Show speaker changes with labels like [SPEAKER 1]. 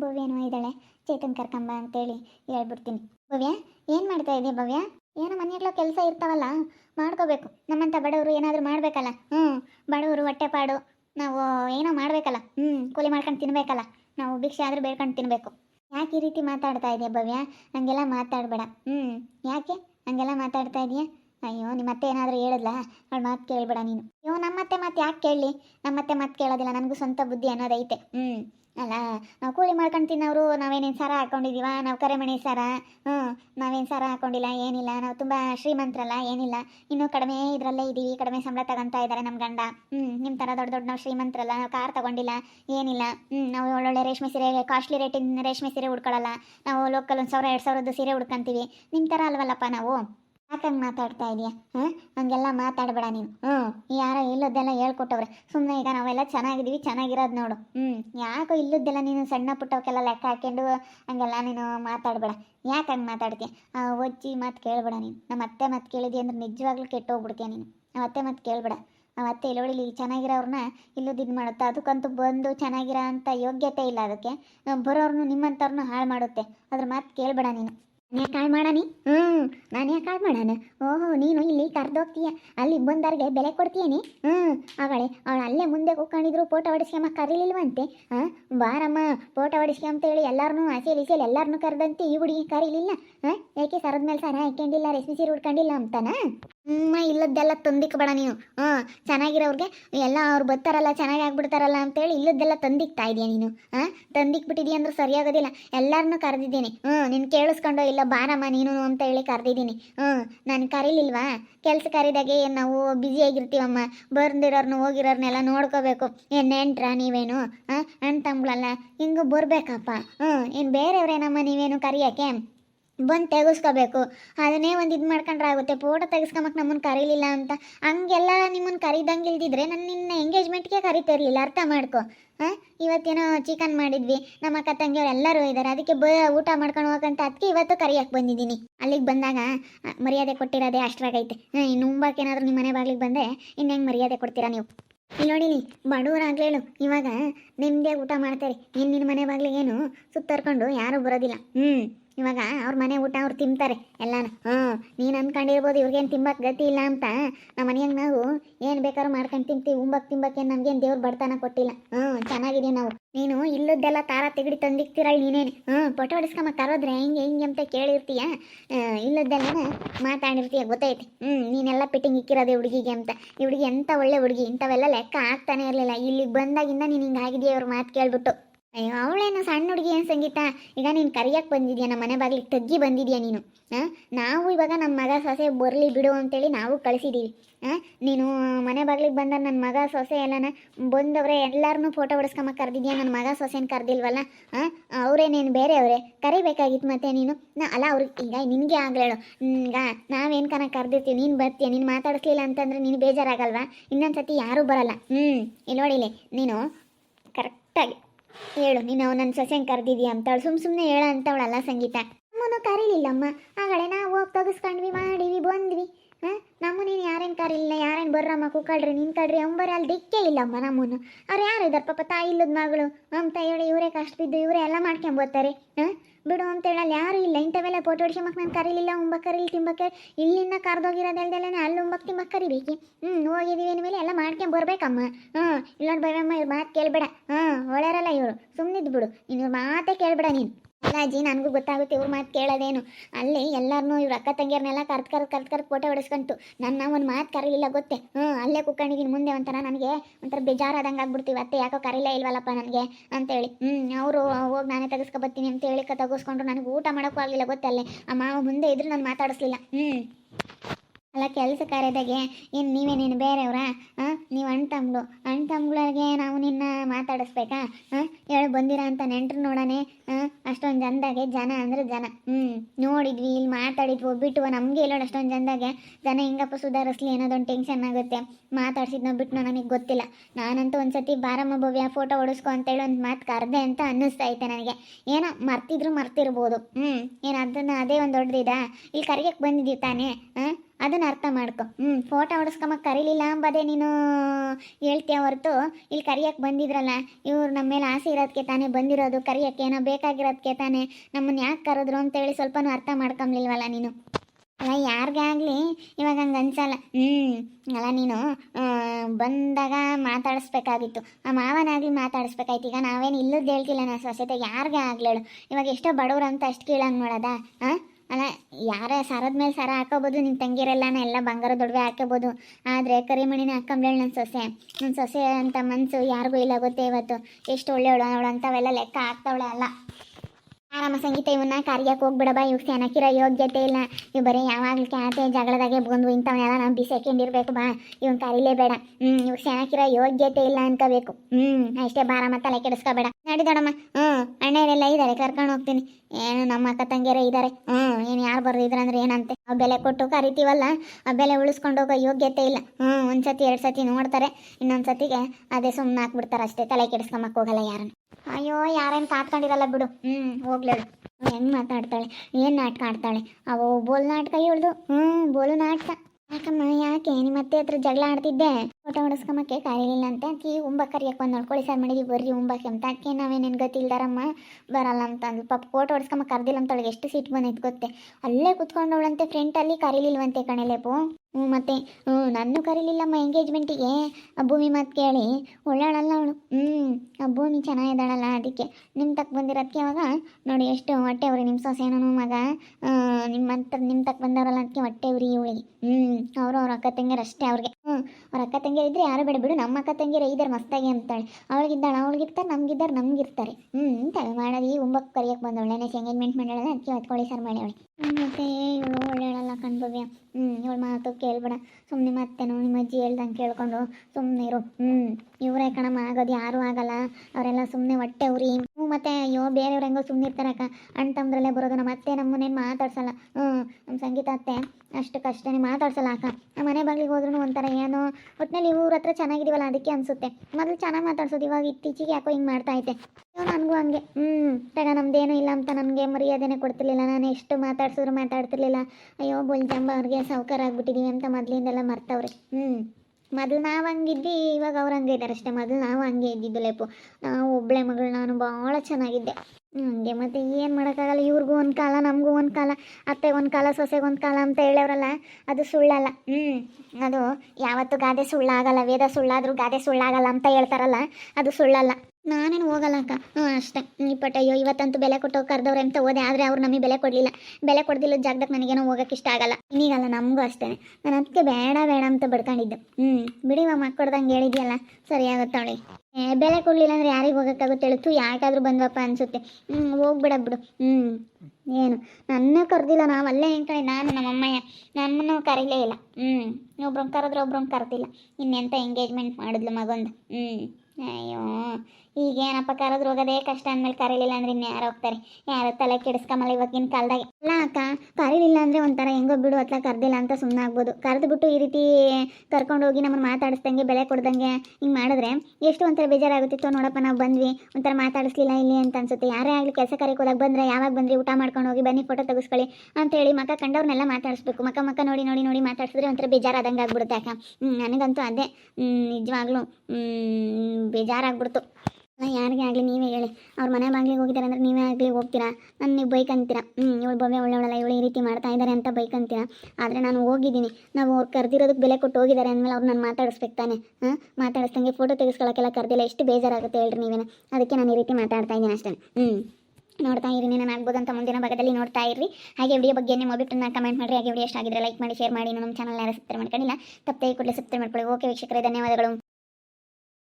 [SPEAKER 1] ಭವ್ಯನೂ ಇದ್ದಾಳೆ. ಚೇತನ್ ಕರ್ಕಂಬ ಅಂತೇಳಿ ಹೇಳ್ಬಿಡ್ತೀನಿ. ಭವ್ಯ, ಏನು ಮಾಡ್ತಾ ಇದೆಯಾ ಭವ್ಯ? ಏನೋ ಮನೆಯಲ್ಲೋ ಕೆಲಸ ಇರ್ತಾವಲ್ಲ, ಮಾಡ್ಕೋಬೇಕು. ನಮ್ಮಂಥ ಬಡವರು ಏನಾದರೂ ಮಾಡಬೇಕಲ್ಲ? ಹ್ಞೂ ಬಡವರು ಹೊಟ್ಟೆಪಾಡು ನಾವು ಏನೋ ಮಾಡಬೇಕಲ್ಲ? ಹ್ಞೂ ಕೂಲಿ ಮಾಡ್ಕೊಂಡು ತಿನ್ಬೇಕಲ್ಲ? ನಾವು ಭಿಕ್ಷೆ ಆದರೂ ಬೇಡ್ಕೊಂಡು ತಿನ್ನಬೇಕು ಯಾಕೆ ಈ ರೀತಿ ಮಾತಾಡ್ತಾ ಇದೆಯಾ ಭವ್ಯ? ಹಂಗೆಲ್ಲ ಮಾತಾಡಬೇಡ. ಹ್ಞೂ ಯಾಕೆ? ಹಂಗೆಲ್ಲ ಮಾತಾಡ್ತಾ ಇದೆಯಾ? ಅಯ್ಯೋ ನಿಮ್ಮ ಅತ್ತೆ ಏನಾದರೂ ಹೇಳಿದ್ಲಾ? ಅವಳು ಮಾತು ಕೇಳಬೇಡ ನೀನು. ಅಯ್ಯೋ, ನಮ್ಮತ್ತೆ ಮಾತು ಯಾಕೆ ಕೇಳಲಿ? ನಮ್ಮತ್ತೆ ಮಾತು ಕೇಳೋದಿಲ್ಲ. ನನಗೂ ಸ್ವಂತ ಬುದ್ಧಿ ಅನ್ನೋದೈತೆ. ಹ್ಞೂ ಅಲ್ಲ, ನಾವು ಕೂಲಿ ಮಾಡ್ಕೊಂಡು ತಿನ್ನೋರು, ನಾವೇನೇನು ಸಾರ ಹಾಕೊಂಡಿದೀವ? ನಾವು ಕರೆಮಣಿ ಸಾರ? ಹ್ಞೂ ನಾವೇನು ಸಾರ ಹಾಕೊಂಡಿಲ್ಲ, ಏನಿಲ್ಲ. ನಾವು ತುಂಬ ಶ್ರೀಮಂತರಲ್ಲ, ಏನಿಲ್ಲ. ಇನ್ನೂ ಕಡಿಮೆ ಇದರಲ್ಲೇ ಇದ್ದೀವಿ ಕಡಿಮೆ ಸಂಬಳ ತಗೊಂತಾ ಇದ್ದಾರೆ ನಮ್ಮ ಗಂಡ. ಹ್ಞೂ ನಿಮ್ಮ ಥರ ದೊಡ್ಡ ದೊಡ್ಡ ನಾವು ಶ್ರೀಮಂತರಲ್ಲ, ನಾವು ಕಾರ್ ತಗೊಂಡಿಲ್ಲ, ಏನಿಲ್ಲ. ಹ್ಞೂ ನಾವು ಒಳ್ಳೊಳ್ಳೆ ರೇಷ್ಮೆ ಸೀರೆ, ಕಾಸ್ಟ್ಲಿ ರೇಟಿನ ರೇಷ್ಮೆ ಸೀರೆ ಉಡ್ಕೊಳ್ಳಲ್ಲ ನಾವು ಲೋಕಲ್ ಒಂದು ಸಾವಿರ, ಎರಡು ಸಾವಿರದ್ದು ಸೀರೆ ಉಡ್ಕೊಂತೀವಿ. ನಿಮ್ಮ ಥರ ಅಲ್ವಲ್ಲಪ್ಪ ನಾವು? ಯಾಕಂಗೆ ಮಾತಾಡ್ತಾ ಇದೀಯ? ಹಾಂ? ಹಂಗೆಲ್ಲ ಮಾತಾಡಬೇಡ ನೀನು. ಹ್ಞೂ ಯಾರೋ ಇಲ್ಲದ್ದೆಲ್ಲ ಹೇಳ್ಕೊಟ್ಟವ್ರೆ. ಸುಮ್ಮನೆ ಈಗ ನಾವೆಲ್ಲ ಚೆನ್ನಾಗಿದ್ದೀವಿ, ಚೆನ್ನಾಗಿರೋದು ನೋಡು. ಹ್ಞೂ ಯಾಕೋ ಇಲ್ಲದ್ದೆಲ್ಲ ನೀನು ಸಣ್ಣ ಪುಟ್ಟವಕ್ಕೆಲ್ಲ ಲೆಕ್ಕ ಹಾಕ್ಕೊಂಡು ಹಂಗೆಲ್ಲ ನೀನು ಮಾತಾಡಬೇಡ. ಯಾಕೆ ಹಂಗೆ ಮಾತಾಡ್ತೀಯ? ಒಜ್ಜಿ ಮಾತು ಕೇಳಬೇಡ ನೀನು. ನಮ್ಮ ಅತ್ತೆ ಮಾತು ಕೇಳಿದ್ಯ ಅಂದ್ರೆ ನಿಜವಾಗ್ಲೂ ಕೆಟ್ಟೋಗ್ಬಿಡ್ತೀಯ ನೀನು. ನಮ್ಮ ಅತ್ತೆ ಮಾತು ಕೇಳಬೇಡ. ನಮ್ಮ ಅತ್ತೆ ಇಳುವಳಿಲಿ ಚೆನ್ನಾಗಿರೋರನ್ನ ಇಲ್ಲದ ಇದು ಮಾಡುತ್ತೆ. ಅದಕ್ಕಂತೂ ಬಂದು ಚೆನ್ನಾಗಿರೋ ಅಂತ ಯೋಗ್ಯತೆ ಇಲ್ಲ ಅದಕ್ಕೆ. ಬರೋರ್ನು ನಿಮ್ಮಂಥವ್ರನ್ನ ಹಾಳು ಮಾಡುತ್ತೆ. ಅದ್ರ ಮಾತು ಕೇಳಬೇಡ ನೀನು. ನಾನು ಕಾಳು ಮಾಡಾನಿ? ಹ್ಞೂ ನಾನು ಯಾಕೆ ಕಾಳು ಮಾಡಾನ? ಓಹೋ, ನೀನು ಇಲ್ಲಿ ಕರ್ದೋಗ್ತೀಯ. ಅಲ್ಲಿ ಬಂದವ್ರಿಗೆ ಬೆಲೆ ಕೊಡ್ತೀಯನಿ? ಹ್ಞೂ ಅವಳೆ, ಅವಳು ಅಲ್ಲೇ ಮುಂದೆ ಕೂತ್ಕೊಂಡಿದ್ರು ಫೋಟೋ ಹೊಡಿಸ್ಕೊಂಬ ಕರೀಲಿಲ್ವಂತೆ? ಹಾಂ, ಬಾರಮ್ಮ, ಫೋಟೋ ಹೊಡಿಸ್ಕೊಂತ ಹೇಳಿ ಎಲ್ಲರನ್ನೂ ಆಸೆಲಿ ಈಸೆಲಿ ಎಲ್ಲಾರನ್ನೂ ಕರೆದಂತೆ ಈ ಹುಡುಗಿ ಕರೀಲಿಲ್ಲ. ಹಾಂ, ಏಕೆ ಸರದ ಮೇಲೆ ಸರ ಹಾಕೊಂಡಿಲ್ಲ, ರೇಷ್ಮೆ ಸೀರೆ ಉಟ್ಕೊಂಡಿಲ್ಲ ಅಂತಾನ? ಹ್ಞೂ ಇಲ್ಲದ್ದೆಲ್ಲ ತಂದಿಕ್ಬೇಡ ನೀನು. ಹಾಂ ಚೆನ್ನಾಗಿರೋರ್ಗೆ ಎಲ್ಲ ಅವ್ರು ಬರ್ತಾರಲ್ಲ, ಚೆನ್ನಾಗಿ ಆಗ್ಬಿಡ್ತಾರಲ್ಲ ಅಂತೇಳಿ ಇಲ್ಲದ್ದೆಲ್ಲ ತಂದಿಕ್ತಾ ಇದೆಯಾ ನೀನು. ಹಾಂ, ತಂದಿಕ್ಬಿಟ್ಟಿದೀಯ ಅಂದ್ರೆ ಸರಿಯಾಗೋದಿಲ್ಲ. ಎಲ್ಲರನ್ನೂ ಕರೆದಿದ್ದೀನಿ. ಹ್ಞೂ ನೀನು ಕೇಳಿಸ್ಕೊಂಡು ಇಲ್ಲ ಬಾರಮ್ಮ ನೀನು ಅಂತ ಹೇಳಿ ಕರೆದಿದ್ದೀನಿ. ಹ್ಞೂ ನಾನು ಕರೀಲಿಲ್ವಾ? ಕೆಲಸ ಕರೀದಾಗೆ ಏನು ನಾವು ಬ್ಯುಸಿಯಾಗಿರ್ತೀವಮ್ಮ ಬರ್ದಿರೋರ್ನ ಹೋಗಿರೋರ್ನೆಲ್ಲ ನೋಡ್ಕೋಬೇಕು. ಏನು ನೆಂಟ್ರ ನೀವೇನು? ಹಾಂ, ಅಣ್ಣ ತಂಬಳಲ್ಲ ಹಿಂಗೆ ಬರಬೇಕಪ್ಪ. ಹ್ಞೂ ಏನು ಬೇರೆಯವ್ರೇನಮ್ಮ ನೀವೇನು ಕರಿಯೋಕ್ಕೆ? ಬಂದು ತೆಗೆಸ್ಕೋಬೇಕು. ಅದನ್ನೇ ಒಂದು ಇದು ಮಾಡ್ಕೊಂಡ್ರೆ ಆಗುತ್ತೆ. ಫೋಟೋ ತೆಗೆಸ್ಕೊಂಬಕ್ಕೆ ನಮ್ಮನ್ನು ಕರೀಲಿಲ್ಲ ಅಂತ. ಹಂಗೆಲ್ಲ ನಿಮ್ಮನ್ನು ಕರೀದಂಗೆ ಇಲ್ದಿದ್ರೆ ನಾನು ನಿನ್ನ ಎಂಗೇಜ್ಮೆಂಟ್ಗೆ ಕರಿತಿರ್ಲಿಲ್ಲ. ಅರ್ಥ ಮಾಡ್ಕೊ. ಇವತ್ತೇನೋ ಚಿಕನ್ ಮಾಡಿದ್ವಿ. ನಮ್ಮ ಅಕ್ಕ ತಂಗಿಯವ್ರು ಎಲ್ಲರೂ ಇದ್ದಾರೆ ಅದಕ್ಕೆ ಬ, ಊಟ ಮಾಡ್ಕೊಂಡು ಹೋಗಂತ ಅದಕ್ಕೆ ಇವತ್ತು ಕರಿಯಕ್ಕೆ ಬಂದಿದ್ದೀನಿ. ಅಲ್ಲಿಗೆ ಬಂದಾಗ ಮರ್ಯಾದೆ ಕೊಟ್ಟಿರೋದೇ ಅಷ್ಟ್ರಾಗೈತೆ ಹಾಂ, ಇನ್ನು ಏನಾದರೂ ನಿಮ್ಮ ಮನೆ ಬಾಗಿಲಿಗೆ ಬಂದೆ ಇನ್ನು ಹೆಂಗೆ ಮರ್ಯಾದೆ ಕೊಡ್ತೀರಾ ನೀವು? ಇಲ್ಲಿ ನೋಡಿ ಬಡವರಾಗ್ಲೇಳು ಇವಾಗ ನಿಮ್ಮದೇ ಊಟ ಮಾಡ್ತಾರೆ. ಇನ್ನು ನಿನ್ನ ಮನೆ ಬಾಗಿಲಿಗೇನು ಸುತ್ತರ್ಕೊಂಡು ಯಾರೂ ಬರೋದಿಲ್ಲ. ಹ್ಞೂ ಇವಾಗ ಅವ್ರ ಮನೆ ಊಟ ಅವ್ರು ತಿಂತಾರೆ ಎಲ್ಲಾನು. ಹ್ಞೂ, ನೀನು ಅಂದ್ಕೊಂಡಿರ್ಬೋದು ಇವ್ರಿಗೇನು ತಿಂಬಕ್ಕೆ ಗತಿ ಇಲ್ಲ ಅಂತ. ನಮ್ಮ ಮನೆಯಾಗ ನಾವು ಏನು ಬೇಕಾದ್ರೂ ಮಾಡ್ಕೊಂಡು ತಿಂತೀವಿ ಉಂಬಕ್ಕೆ ತಿಂಬಕ್ಕೆ ನಮ್ಗೇನು ದೇವ್ರು ಬಡತನ ಕೊಟ್ಟಿಲ್ಲ. ಹ್ಞೂ ಚೆನ್ನಾಗಿದೆ ನಾವು. ನೀನು ಇಲ್ಲದ್ದೆಲ್ಲ ತಾರ ತೆಗಡಿ ತಂದಿಕ್ತಿರಲ್ಲ ನೀನೇನು ಹ್ಞೂ ಫೋಟೋ ಹೊಡಿಸ್ಕೊಂಬ ತರೋದ್ರೆ ಹೆಂಗೆ ಹೆಂಗೆ ಅಂತ ಕೇಳಿರ್ತೀಯ? ಇಲ್ಲದ್ದೆಲ್ಲ ಮಾತಾಡಿರ್ತೀಯ, ಗೊತ್ತೈತಿ. ಹ್ಞೂ, ನೀನೆಲ್ಲ ಫಿಟ್ಟಿಂಗ್ ಇಕ್ಕಿರೋದೆ ಹುಡುಗಿಗೆ ಅಂತ. ಹುಡುಗಿ ಎಂಥ ಒಳ್ಳೆ ಹುಡುಗಿ, ಇಂಥವೆಲ್ಲ ಲೆಕ್ಕ ಆಗ್ತಾನೆ ಇರಲಿಲ್ಲ. ಇಲ್ಲಿಗೆ ಬಂದಾಗಿಂದ ನೀನು ಹಿಂಗೆ ಆಗಿದೆಯಾ ಅವ್ರ ಮಾತು ಕೇಳ್ಬಿಟ್ಟು. ಅಯ್ಯೋ, ಅವಳೇನು ಸಣ್ಣ ಹುಡುಗಿ ಏನು ಸಂಗೀತ? ಈಗ ನೀನು ಕರಿಯಕ್ಕೆ ಬಂದಿದ್ಯಾ? ನಮ್ಮ ಮನೆ ಬಾಗಿಲಿಗೆ ತಗ್ಗಿ ಬಂದಿದ್ಯಾ ನೀನು? ಹಾಂ ನಾವು ಇವಾಗ ನಮ್ಮ ಮಗ ಸೊಸೆ ಬರಲಿ ಬಿಡು ಅಂತೇಳಿ ನಾವು ಕಳಿಸಿದ್ದೀವಿ ಹಾಂ ನೀನು ಮನೆ ಬಾಗಿಲಿಗೆ ಬಂದ ನನ್ನ ಮಗ ಸೊಸೆ ಎಲ್ಲನ ಬಂದವ್ರೆ ಎಲ್ಲರನ್ನೂ ಫೋಟೋ ಹೊಡಿಸ್ಕೊಂಬ ಕರೆದಿದ್ಯಾ? ನನ್ನ ಮಗ ಸೊಸೆನ ಕರೆದಿಲ್ವಲ್ಲ? ಹಾಂ ಅವರೇನೇನು ಬೇರೆಯವರೇ ಕರಿಬೇಕಾಗಿತ್ತು ಮತ್ತೆ ನೀನು? ನಾ, ಅಲ್ಲ, ಅವ್ರಿಗೆ, ಈಗ ನಿನಗೆ ಆಗಲೇಳು. ಈಗ ನಾವೇನು ಕನ ಕರೆದಿರ್ತೀವಿ? ನೀನು ಬರ್ತೀಯ? ನೀನು ಮಾತಾಡಿಸ್ಲಿಲ್ಲ ಅಂತಂದ್ರೆ ನೀನು ಬೇಜಾರಾಗಲ್ವಾ? ಇನ್ನೊಂದ್ಸತಿ ಯಾರೂ ಬರಲ್ಲ. ಹ್ಞೂ ಇಲ್ಲಿ ನೋಡಿಲಿ ನೀನು ಕರೆಕ್ಟಾಗಿ ಹೇಳು, ನೀನು ನನ್ನ ಸೊಸೆನ್ ಕರೆದಿದ್ಯಾ ಅಂತವಳು ಸುಮ್ ಸುಮ್ಮನೆ ಹೇಳ ಅಂತವಳಲ್ಲ ಸಂಗೀತ. ಅಮ್ಮನೂ ಕರೀಲಿಲ್ಲಮ್ಮ. ಆಗಳೆ ನಾವು ಹೋಗಿ ತೊಗಸ್ಕೊಂಡ್ವಿ ಮಾಡಿವಿ, ಬಂದ್ವಿ. ಹಾಂ ನಮ್ಮ ನೀನು ಯಾರೇನು ಕರೀಲಿಲ್ಲ ಯಾರೇನು ಬರ್ರಮ್ಮ, ಕೂಕಳ್ರಿ ನಿನ್ ಕಳ್ರಿ ಅಂಬರ ಅಲ್ಲಿ ದಿಕ್ಕೇ ಇಲ್ಲಮ್ಮ ನಮ್ಮನ್ನು. ಅವ್ರು ಯಾರು ಇದ್ದಾರೆ ಪಾಪ ತಾಯಿ ಇಲ್ಲದ ಮಗಳು ಅಂತ ಹೇಳಿ ಇವರೇ ಕಷ್ಟ ಬಿದ್ದು ಇವರೇ ಎಲ್ಲ ಮಾಡ್ಕೊಂಬೋತಾರೆ ಹಾಂ? ಬಿಡು ಅಂತ ಹೇಳಲ್ಲ ಯಾರು ಇಲ್ಲ. ಇಂಥವೆಲ್ಲ ಫೋಟೋ ಮಕ್ಕ ನಾನು ಕರೀಲಿಲ್ಲ ಉಂಬ ಕರೀಲಿ ತಿಂಬಕ್ಕೆ ಇಲ್ಲಿಂದ ಕರ್ದೋಗಿರೋದಲ್ದೆಲ್ಲೇ ಅಲ್ಲಿ ಉಂಬಕ್ಕೆ ತಿಂಬಕ್ಕೆ ಕರಿಬೇಕು. ಹ್ಞೂ ಹೋಗಿದ್ದೀವಿ ಅಂದಮೇಲೆ ಎಲ್ಲ ಮಾಡ್ಕೊಂಡ್ ಬರ್ಬೇಕಮ್ಮ. ಹ್ಞೂ ಇಲ್ಲೊಂದು ಬೈವಮ್ಮ ಇವ್ರ ಮಾತು ಕೇಳಬೇಡ. ಹಾಂ ಒಳ್ಳೆಯರಲ್ಲ ಇವರು. ಸುಮ್ಮನಿದ್ದು ಬಿಡು. ಇನ್ನು ಮಾತೇ ಕೇಳಬೇಡ ನೀನು. ಅಲ್ಲ ಅಜ್ಜಿ ನನಗೂ ಗೊತ್ತಾಗುತ್ತೆ ಇವ್ರ ಮಾತು ಕೇಳೋದೇನು. ಅಲ್ಲಿ ಎಲ್ಲರನ್ನೂ ಇವ್ರ ಅಕ್ಕ ತಂಗಿಯರ್ನೆಲ್ಲ ಕರ್ದು ಕರ್ದು ಕರ್ದು ಕರ್ದು ಫೋಟೋ ಹೊಡಿಸ್ಕೊಂತು. ನನ್ನ ಒಂದು ಮಾತು ಕರೀಲಿಲ್ಲ ಗೊತ್ತೆ? ಹ್ಞೂ, ಅಲ್ಲೇ ಕುತ್ಕೊಂಡಿದ್ದೀನಿ ಮುಂದೆ ಒಂಥರ ನನಗೆ ಒಂಥರ ಬೇಜಾರಾದಂಗೆ ಆಗ್ಬಿಡ್ತೀವಿ. ಅತ್ತೆ ಯಾಕೋ ಕರೀಲೇ ಇಲ್ವಲ್ಲಪ್ಪ ನನಗೆ ಅಂತೇಳಿ. ಹ್ಞೂ, ಅವರು ಹೋಗಿ ನಾನೇ ತೆಗೆಸ್ಕೊಬತ್ತೀನಿ ಅಂತ ಹೇಳಿ ತೆಗೆಸ್ಕೊಂಡ್ರು. ನನಗೆ ಊಟ ಮಾಡೋಕ್ಕೂ ಆಗಲಿಲ್ಲ ಗೊತ್ತಲ್ಲೇ ಆ ಮಾವ ಮುಂದೆ ಇದ್ರೆ ನಾನು ಮಾತಾಡಿಸ್ಲಿಲ್ಲ. ಹ್ಞೂ. ಅಲ್ಲ ಕೆಲಸ ಕಾರ್ಯದಾಗೆ ಏನು ನೀವೇನೇನು ನೀನು ಹಾಂ ನೀವು ಅಣ್ಣ ತಮ್ಮಗಳು ಅಣ್ಣ ತಮ್ಮಗಳಿಗೆ ನಾವು ನಿನ್ನ ಮಾತಾಡಿಸ್ಬೇಕಾ? ಹಾಂ ಹೇಳಿ ಬಂದಿರ ಅಂತ ನೆಂಟ್ರು ನೋಡನೆ ಹಾಂ ಅಷ್ಟೊಂದು ಜನದಾಗೆ ಜನ ಅಂದರೆ ಜನ. ಹ್ಞೂ ನೋಡಿದ್ವಿ, ಇಲ್ಲಿ ಮಾತಾಡಿದ್ವಿ ಬಿಟ್ಟು ನಮಗೆ ಹೇಳೋಣ ಅಷ್ಟೊಂದು ಜನದಾಗೆ. ಜನ ಹೆಂಗಪ್ಪ ಸುಧಾರಿಸ್ಲಿ ಅನ್ನೋದೊಂದು ಟೆನ್ಷನ್ ಆಗುತ್ತೆ. ಮಾತಾಡ್ಸಿದ್ನೋ ಬಿಟ್ಟು ನನಗೆ ಗೊತ್ತಿಲ್ಲ. ನಾನಂತೂ ಒಂದ್ಸತಿ ಬಾರಮ್ಮ ಭವ್ಯ ಫೋಟೋ ಹೊಡಿಸ್ಕೊ ಅಂತೇಳಿ ಒಂದು ಮಾತು ಕರೆದೆ ಅಂತ ಅನ್ನಿಸ್ತಾ ಐತೆ ನನಗೆ. ಏನೋ ಮರ್ತಿದ್ರು ಮರ್ತಿರ್ಬೋದು. ಹ್ಞೂ ಏನು ಅದನ್ನು ಅದೇ ಒಂದು ದೊಡ್ಡದಿದಾ? ಇಲ್ಲಿ ಕರಿಯಕ್ಕೆ ಬಂದಿದ್ದೀವಿ ತಾನೇ ಹಾಂ ಅದನ್ನ ಅರ್ಥ ಮಾಡ್ಕೊ. ಹ್ಞೂ ಫೋಟೋ ಹೊಡೆಸ್ಕೊಂಬ ಕರೀಲಿಲ್ಲ ಅಂಬದೇ ನೀನು. ಹೇಳ್ತೀಯ ಹೊರತು. ಇಲ್ಲಿ ಕರಿಯಕ್ಕೆ ಬಂದಿದ್ರಲ್ಲ ಇವ್ರು ನಮ್ಮ ಮೇಲೆ ಆಸೆ ಇರೋದಕ್ಕೆ ತಾನೇ ಬಂದಿರೋದು ಕರಿಯಕ್ಕೆ ಏನೋ ಬೇಕಾಗಿರೋದಕ್ಕೆ ತಾನೇ. ನಮ್ಮನ್ನು ಯಾಕೆ ಕರೆದ್ರು ಅಂತೇಳಿ ಸ್ವಲ್ಪನೂ ಅರ್ಥ ಮಾಡ್ಕೊಂಬ್ಲಿಲ್ವಲ್ಲ ನೀನು? ಅಲ್ಲ ಯಾರಿಗೇ ಆಗಲಿ? ಇವಾಗ ಹಂಗೆ ಅನ್ಸಲ್ಲ. ಹ್ಞೂ ಅಲ್ಲ ನೀನು ಬಂದಾಗ ಮಾತಾಡಿಸ್ಬೇಕಾಗಿತ್ತು. ಆ ಮಾವನಾಗಲಿ ಮಾತಾಡಿಸ್ಬೇಕಾಯ್ತು. ಈಗ ನಾವೇನು ಇಲ್ಲದ್ದು ಹೇಳ್ತಿಲ್ಲ ನಾ ಸೊಸೈತೆ ಯಾರಿಗೆ ಆಗ್ಲೇಳು ಇವಾಗ ಎಷ್ಟೋ ಬಡವ್ರು ಅಂತ ಅಷ್ಟು ಕೀಳಂಗೆ ನೋಡೋದಾ? ಹಾಂ ಅಲ್ಲ ಯಾರ ಸಾರದ ಮೇಲೆ ಸಾರ ಹಾಕೋಬೋದು ನಿಮ್ಮ ತಂಗಿರೆಲ್ಲನ ಎಲ್ಲ ಬಂಗಾರ ದೊಡವೆ ಹಾಕೋಬೋದು. ಆದರೆ ಕರಿಮಣಿನ ಹಾಕೊಂಬ್ಲೇಳು ನನ್ನ ಸೊಸೆ. ನನ್ನ ಸೊಸೆ ಅಂತ ಮನಸ್ಸು ಯಾರಿಗೂ ಇಲ್ಲ ಗೊತ್ತೇ ಇವತ್ತು. ಎಷ್ಟು ಒಳ್ಳೆಯವಳು ಅವಳು ಅಂಥವೆಲ್ಲ ಲೆಕ್ಕ ಹಾಕ್ತವಳೆ ಅಲ್ಲ. ಆರಾಮ ಸಂಗೀತ ಇವನ್ನ ಕಾರ್ಯಕ್ಕೆ ಹೋಗ್ಬಿಡಬಾ ಇವ್ ಚೆನ್ನಾಗಿರೋ ಯೋಗ್ಯತೆ ಇಲ್ಲ. ಇವ್ ಬರೀ ಯಾವಾಗಲೂ ಕ್ಯಾತೆ ಜಗಳದಾಗೆ ಬಂದು ಇಂಥವನ್ನೆಲ್ಲ ನಾವು ಸೆಕೆಂಡ್ ಇರಬೇಕು ಬಾ. ಇವನ್ ಕರೀಲೇ ಬೇಡ. ಹ್ಞೂ ಇವ್ ಚೆನ್ನಾಗಿರೋ ಯೋಗ್ಯತೆ ಇಲ್ಲ ಅನ್ಕೋಬೇಕು. ಹ್ಞೂ ಅಷ್ಟೇ ಬಾರ ತಲೆ ಕೆಡಿಸ್ಕೋಬೇಡ. ನಡಿದೋಡಮ್ಮ ಹ್ಞೂ ಅಣ್ಣಯರೆಲ್ಲ ಇದ್ದಾರೆ ಕರ್ಕೊಂಡು ಹೋಗ್ತೀನಿ. ಏನು ನಮ್ಮ ಅಕ್ಕ ತಂಗಿಯರೇ ಇದ್ದಾರೆ ಹ್ಮ್ ಏನು ಯಾರು ಬರೋದಿದ್ರ ಅಂದ್ರೆ ಏನಂತೆ? ಆ ಬೆಲೆ ಕೊಟ್ಟು ಕರಿತೀವಲ್ಲ? ಆ ಬೆಲೆ ಉಳಿಸ್ಕೊಂಡು ಹೋಗೋ ಯೋಗ್ಯತೆ ಇಲ್ಲ. ಹ್ಞೂ ಒಂದ್ಸತಿ, ಎರಡು ಸತಿ ನೋಡ್ತಾರೆ. ಇನ್ನೊಂದು ಸತಿಗೆ ಅದೇ ಸುಮ್ಮನೆ ಹಾಕ್ಬಿಡ್ತಾರೆ ಅಷ್ಟೇ. ತಲೆ ಕೆಡಿಸ್ಕೊಂಬಕ್ ಹೋಗಲ್ಲ ಯಾರನ್ನು. ಅಯ್ಯೋ, ಯಾರೇನ್ ಕಾತ್ಕೊಂಡಿರಲ್ಲ ಬಿಡು. ಹ್ಮ್, ಹೋಗ್ಲೇಳು. ಹೆಂಗ್ ಮಾತಾಡ್ತಾಳೆ? ಏನು ನಾಟಕ ಆಡ್ತಾಳೆ? ಅವು, ಬೋಲ್ ನಾಟಕ ಇವಳ್ದು ಹ್ಮ್, ಬೋಲು ನಾಟಕ. ಯಾಕಮ್ಮ, ಯಾಕೆ? ನಿಮ್ಮ ಅತ್ತೆ ಹತ್ರ ಜಗಳ ಆಡ್ತಿದ್ದೆ? ಫೋಟೋ ಹೊಡೆಸ್ಕೊಂಬಕ್ಕೆ ಕಾಯಿಲಿಲ್ಲ ಅಂತ ಅಕ್ಕಿ ಉಂಬ ಕರಿಯಕ್ಕೆ ಬಂದು ನೋಡ್ಕೊಳ್ಳಿ ಸರ್ ಮಾಡಿದ್ವಿ ಬರ್ರಿ ಉಂಬಕ್ಕೆ ಅಂತ ಆಕೆ ನಾವೇನೇನು ಗೊತ್ತಿಲ್ದಾರಮ್ಮ ಬರಲ್ಲ ಅಂತ ಅಂದ್ಲು. ಪಾಪ ಫೋಟೋ ಹೊಡೆಸ್ಕೊಂಬ ಕರ್ದಿಲ್ಲ ಅಂತ ಎಷ್ಟು ಸೀಟ್ ಬಂದೈತೆ ಗೊತ್ತೆ? ಅಲ್ಲೇ ಕುತ್ಕೊಂಡವಳಂತೆ ಫ್ರೆಂಟಲ್ಲಿ ಕರೀಲಿಲ್ವಂತೆ ಕಣೆಲೆಪು ಹ್ಞೂ, ಮತ್ತೆ, ಹ್ಞೂ, ನನ್ನೂ ಕರೀಲಿಲ್ಲಮ್ಮ ಎಂಗೇಜ್ಮೆಂಟಿಗೆ ಭೂಮಿ ಮಾತು ಕೇಳಿ. ಒಳ್ಳಾಳಲ್ಲ ಅವಳು. ಹ್ಞೂ ಆ ಭೂಮಿ ಚೆನ್ನಾಗಿದ್ದಾಳಲ್ಲ ಅದಕ್ಕೆ. ನಿಮ್ಮ ತಕ್ಕ ಬಂದಿರೋದಕ್ಕೆ ಅವಾಗ, ನೋಡಿ ಎಷ್ಟು ಹೊಟ್ಟೆ ಉರಿ ನಿಮ್ಮ ಸೊಸೆನೂ ಮಗ. ನಿಮ್ಮ ಅಂತ ನಿಮ್ಮ ತಕ್ಕ ಬಂದವರಲ್ಲ ಅದಕ್ಕೆ ಹೊಟ್ಟೆ ಉರಿ ಇವಳಿಗೆ ಹ್ಞೂ, ಅವರು ಅವ್ರ ಅಕ್ಕ ತಂಗಿಯರು ಅಷ್ಟೇ ಅವ್ರಿಗೆ. ಹ್ಞೂ, ಅವ್ರ ಅಕ್ಕ ತಂಗಿಯರು ಇದ್ರೆ ಯಾರು ಬೇಡ, ಬಿಡು, ನಮ್ಮ ಅಕ್ಕ ತಂಗಿಯರು ಇದ್ದಾರೆ ಮಸ್ತಾಗಿ ಅಂತಾಳೆ. ಅವಳಿಗಿದ್ದಾಳೆ, ಅವಳಿಗಿರ್ತಾರೆ ನಮಗಿದ್ದಾರೆ ನಮಗಿರ್ತಾರೆ. ಹ್ಞೂ ಮಾಡೋದು? ಈ ಉಂಬಕ್ಕೆ ಕರಿಯಕ್ಕೆ ಬಂದವಳೆ. ನೆಕ್ಸ್ಟ್ ಎಂಗೇಜ್ಮೆಂಟ್ ಮಾಡೋಣ ಅದಕ್ಕೆ ಹೊತ್ಕೊಳ್ಳಿ ಸರ್ ಮಾಡ್ಯಾವಳೆ ಮತ್ತೆ ಇವಳು ಒಳ್ಳೆಯಳಲ್ಲ ಕಣ್ಬವ್ಯ ಹ್ಞೂ ಇವಳು ಮಾತು ಕೇಳ್ಬೇಡ. ಸುಮ್ಮನೆ ಮತ್ತೇನೋ ನಿಮ್ಮ ಅಜ್ಜಿ ಹೇಳ್ದಂಗೆ ಕೇಳ್ಕೊಂಡು ಸುಮ್ಮನೆ ಇರು. ಹ್ಮ್, ಇವರೇ ಕಣಮ್ಮ, ಆಗೋದು ಯಾರೂ ಆಗಲ್ಲ. ಅವರೆಲ್ಲ ಸುಮ್ಮನೆ ಹೊಟ್ಟೆ ಉರಿ. ಹ್ಞೂ ಮತ್ತೆ ಅಯ್ಯೋ, ಬೇರೆಯವ್ರು ಹೆಂಗೋ ಸುಮ್ಮನೆ ಇರ್ತಾರಕ್ಕ ಅಣ್ಣ ತಮ್ಮದ್ರಲ್ಲೇ ಬರೋದು ನಮ್ಮ ಅತ್ತೆ ನಮ್ಮನೇನು ಮಾತಾಡ್ಸಲ್ಲ. ಹ್ಞೂ ನಮ್ಮ ಸಂಗೀತ ಅತ್ತೆ ಅಷ್ಟು ಕಷ್ಟನೇ ಮಾತಾಡ್ಸಲ್ಲ ಅಕ್ಕ. ನಮ್ಮ ಮನೆ ಬಾಗಿಲಿಗೆ ಹೋದ್ರೂ ಒಂಥರ ಏನೋ ಒಟ್ಟಿನಲ್ಲಿ ಇವ್ರ ಹತ್ರ ಚೆನ್ನಾಗಿದೀವಲ್ಲ, ಅದಕ್ಕೆ ಅನಿಸುತ್ತೆ. ಮೊದಲು ಚೆನ್ನಾಗಿ ಮಾತಾಡ್ಸೋದು. ಇವಾಗ ಇತ್ತೀಚೆಗೆ ಯಾಕೋ ಹಿಂಗೆ ಮಾಡ್ತಾ ಐತೆ ನನಗೂ ಹಂಗೆ. ಹ್ಞೂ ತಗ ನಮ್ದೇನು ಇಲ್ಲ ಅಂತ ನನಗೆ ಮರ್ಯಾದೆನೆ ಕೊಡ್ತಿರ್ಲಿಲ್ಲ. ನಾನು ಎಷ್ಟು ಮಾತಾಡ್ಸಿದ್ರು ಮಾತಾಡ್ತಿರ್ಲಿಲ್ಲ. ಅಯ್ಯೋ ಬುಲ್ಜಂಬ ಅವ್ರಿಗೆ ಸಾವ್ಕಾರ ಆಗ್ಬಿಟ್ಟಿದೀನಿ ಅಂತ ಮೊದಲಿಂದೆಲ್ಲ ಮರ್ತವ್ರೆ. ಹ್ಞೂ ಮೊದಲು ನಾವು ಹಂಗಿದ್ವಿ ಇವಾಗ ಅವ್ರು ಹಂಗೆ ಇದ್ದಾರೆ ಅಷ್ಟೇ. ಮೊದಲು ನಾವು ಹಂಗೆ ಇದ್ದಿದ್ದು ಲೈಪು ನಾವು ಒಬ್ಬಳೆ ಮಗಳು ನಾನು ಭಾಳ ಚೆನ್ನಾಗಿದ್ದೆ. ಹಂಗೆ ಮತ್ತು ಏನು ಮಾಡೋಕ್ಕಾಗಲ್ಲ. ಇವ್ರಿಗೂ ಒಂದು ಕಾಲ ನಮಗೂ ಒಂದು ಕಾಲ ಅತ್ತೆ ಒಂದು ಕಾಲ ಸೊಸೆಗೆ ಒಂದು ಕಾಲ ಅಂತ ಹೇಳೋರಲ್ಲ ಅದು ಸುಳ್ಳಲ್ಲ. ಹ್ಞೂ ಅದು ಯಾವತ್ತೂ ಗಾದೆ ಸುಳ್ಳಾಗಲ್ಲ. ವೇದ ಸುಳ್ಳಾದರೂ ಗಾದೆ ಸುಳ್ಳಾಗಲ್ಲ ಅಂತ ಹೇಳ್ತಾರಲ್ಲ ಅದು ಸುಳ್ಳಲ್ಲ. ನಾನೇನು ಹೋಗಲ್ಲ ಅಕ್ಕ. ಹ್ಞೂ, ಅಷ್ಟೇ. ಇಪ್ಪಟ್ಟು ಅಯ್ಯೋ, ಇವತ್ತಂತೂ ಬೆಲೆ ಕೊಟ್ಟು ಕರೆದವ್ರೆ ಅಂತ ಹೋದೆ, ಆದರೆ ಅವ್ರು ನಮಗೆ ಬೆಲೆ ಕೊಡಲಿಲ್ಲ. ಬೆಲೆ ಕೊಡ್ದಿಲ್ಲ ಜಾಗದಾಗ ನನಗೇನೋ ಹೋಗೋಕೆ ಇಷ್ಟ ಆಗಲ್ಲ. ಇನ್ನೀಗಲ್ಲ ನಮಗೂ ಅಷ್ಟೇ ನಾನು ಅದಕ್ಕೆ ಬೇಡ ಬೇಡ ಅಂತ ಬಡ್ಕೊಂಡಿದ್ದು. ಹ್ಞೂ ಬಿಡಿ ಮಾ ಮಕ್ಕೊಡ್ದಂಗೆ ಹೇಳಿದ್ಯಲ್ಲ ಸರಿ ಆಗುತ್ತೆ ಅವಳಿಗೆ ಬೆಲೆ ಕೊಡಲಿಲ್ಲ ಅಂದರೆ ಯಾರಿಗೆ ಹೋಗೋಕ್ಕಾಗುತ್ತೆ ಹೇಳುತ್ತು ಯಾಕಾದರೂ ಬಂದ್ವಪ್ಪ ಅನಿಸುತ್ತೆ. ಹ್ಞೂ ಹೋಗ್ಬಿಡ ಬಿಡು. ಹ್ಞೂ, ಏನು? ನನ್ನ ಕರೆದಿಲ್ಲ ನಾವು, ಅಲ್ಲೇ ಕಡೆ ನಾನು, ನಮ್ಮ ಅಮ್ಮಯ್ಯ. ನಮ್ಮನ್ನು ಕರೀಲೇ ಇಲ್ಲ. ಹ್ಞೂ, ಒಬ್ರನ್ನ ಕರೆದ್ರೆ ಒಬ್ರನ್ನ ಕರೆದಿಲ್ಲ. ಇನ್ನೆಂಥ ಎಂಗೇಜ್ಮೆಂಟ್ ಮಾಡಿದ್ಲು ಮಗೊಂದು? ಹ್ಞೂ, ಅಯ್ಯೋ. ಈಗೇನಪ್ಪ ಕರೆದ್ರು ಹೋಗೋದೇ ಕಷ್ಟ ಅಂದ್ಮೇಲೆ ಕರೀಲಿಲ್ಲ ಅಂದ್ರೆ ಇನ್ನು ಯಾರು ಹೋಗ್ತಾರೆ? ಯಾರು ತಲೆ ಕೆಡಿಸ್ಕೊಂಬಲ್ಲ ಇವತ್ತಿನ ಕಾಲದಾಗ? ಅಲ್ಲ ಅಕ್ಕ, ಕರೀಲಿಲ್ಲ ಅಂದ್ರೆ ಒಂಥರ ಹೆಂಗೋ ಬಿಡು, ಅತ್ಲ ಕರೆದಿಲ್ಲ ಅಂತ ಸುಮ್ಮನೆ ಆಗ್ಬೋದು. ಕರೆದ್ಬಿಟ್ಟು ಈ ರೀತಿ ಕರ್ಕೊಂಡೋಗಿ ನಮ್ಮನ್ನು ಮಾತಾಡಿಸ್ದಂಗೆ, ಬೆಲೆ ಕೊಡ್ದಂಗೆ ಹಿಂಗೆ ಮಾಡಿದ್ರೆ ಎಷ್ಟು ಒಂಥರ ಬೇಜಾರಾಗುತ್ತಿತ್ತು ನೋಡಪ್ಪ ನಾವು ಬಂದ್ವಿ. ಒಂಥರ ಮಾತಾಡಿಸ್ಲಿಲ್ಲ ಇಲ್ಲಿ ಅಂತ ಅನ್ಸುತ್ತೆ. ಯಾರೇ ಆಗಲಿ ಕೆಲಸ ಕಾರ್ಯಕ್ಕೆ ಹೋದಾಗ ಬಂದರೆ ಯಾವಾಗ ಬಂದ್ರಿ? ಊಟ ಮಾಡ್ಕೊಂಡು ಹೋಗಿ ಬನ್ನಿ ಫೋಟೋ ತೆಗಿಸ್ಕೊಳ್ಳಿ ಅಂತೇಳಿ ಮಕ್ಕ ಕಂಡವ್ರನ್ನೆಲ್ಲ ಮಾತಾಡಿಸ್ಬೇಕು. ಮಕ್ಕ ಮಕ್ಕ ನೋಡಿ ನೋಡಿ ನೋಡಿ ಮಾತಾಡಿಸಿದ್ರೆ ಒಂಥರ ಬೇಜಾರಾದಂಗೆ ಆಗ್ಬಿಡುತ್ತೆ ಅಕ್ಕ. ನನಗಂತೂ ಅದೇ. ನಿಜವಾಗ್ಲೂ. ಬೇಜಾರಾಗ್ಬಿಡ್ತು. ಅಲ್ಲ ಯಾರಿಗೆ ಆಗಲಿ, ನೀವೇ ಹೇಳಿ. ಅವ್ರ ಮನೆ ಬಾಗಿಲಿಗೆ ಹೋಗಿದ್ದಾರೆ ಅಂದ್ರೆ ನೀವೇ ಆಗಲಿ ಹೋಗ್ತೀರಾ? ನಾನು ನೀವು ಬೈಕ್ ಅಂತೀರಾ? ಹ್ಞೂ ಇವಳು ಭವ್ಯ ಒಳ್ಳೆಯವಳಲ್ಲ, ಇವಳು ಈ ರೀತಿ ಮಾಡ್ತಾ ಇದ್ದಾರೆ ಅಂತ ಬೈಕ್ ಅಂತೀರಾ? ಆದರೆ ನಾನು ಹೋಗಿದ್ದೀನಿ. ನಾವು ಅವ್ರು ಕರೆದಿರೋದಕ್ಕೆ ಬೆಲೆ ಕೊಟ್ಟು ಹೋಗಿದ್ದಾರೆ ಅಂದಮೇಲೆ ಅವ್ರು ನಾನು ಮಾತಾಡಿಸ್ಬೇಕು ತಾನೆ. ಹಾಂ ಮಾತಾಡಿಸ್ದಂಗೆ ಫೋಟೋ ತೆಗೆಸ್ಕೊಳ್ಳೋಕ್ಕೆಲ್ಲ ಕರೆದಿಲ್ಲ. ಎಷ್ಟು ಬೇಜಾರಾಗುತ್ತೆ ಹೇಳ್ರಿ ನೀವೇನ. ಅದಕ್ಕೆ ನಾನು ಈ ರೀತಿ ಮಾತಾಡ್ತಾ ಇದ್ದೀನಿ ಅಷ್ಟೇ. ಹ್ಞೂ ನೋಡ್ತಾ ಇರಿ, ನಾನು ಅಂತ ಮುಂದಿನ ಭಾಗದಲ್ಲಿ ನೋಡ್ತಾ ಇರಿ ಹಾಗೆ ವಿಡಿಯೋ ಬಗ್ಗೆ ನಿಮ್ಮ ಅಭಿಪ್ರಾಯನ ಕಮೆಂಟ್ ಮಾಡಿ ಹಾಗೆ ವಿಡಿಯೋ ಇಷ್ಟ ಆಗಿದ್ರೆ ಲೈಕ್ ಮಾಡಿ ಶೇರ್ ಮಾಡಿ. ನಮ್ಮ ಚಾನಲ್ ಯಾರು ಸಬ್ಸ್ಕ್ರೈಬ್ ಮಾಡ್ಕೊಂಡಿಲ್ಲ ತಪ್ಪೇ ಕೂಡಲೇ ಸಬ್ಸ್ಕ್ರೈಬ್ ಮಾಡ್ಕೊಳ್ಳಿ. ಓಕೆ ವೀಕ್ಷಕರೇ, ಧನ್ಯವಾದಗಳು.